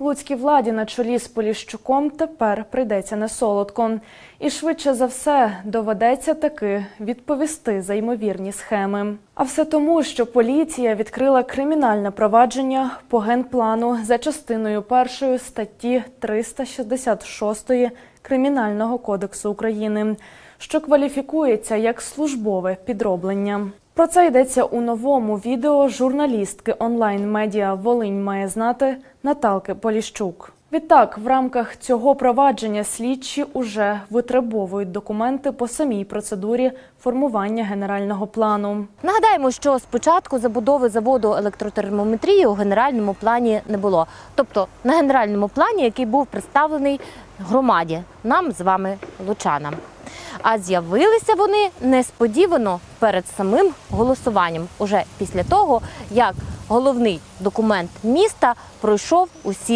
Луцькій владі на чолі з Поліщуком тепер прийдеться не солодко. І швидше за все доведеться таки відповісти за ймовірні схеми. А все тому, що поліція відкрила кримінальне провадження по генплану за частиною першої статті 366 Кримінального кодексу України, що кваліфікується як службове підроблення. Про це йдеться у новому відео журналістки онлайн-медіа Волинь має знати Наталки Поліщук. Відтак, в рамках цього провадження слідчі уже витребовують документи по самій процедурі формування генерального плану. Нагадаємо, що спочатку забудови заводу електротермометрії у генеральному плані не було. Тобто на генеральному плані, який був представлений громаді, нам з вами лучанам. А з'явилися вони несподівано перед самим голосуванням, уже після того, як головний документ міста пройшов усі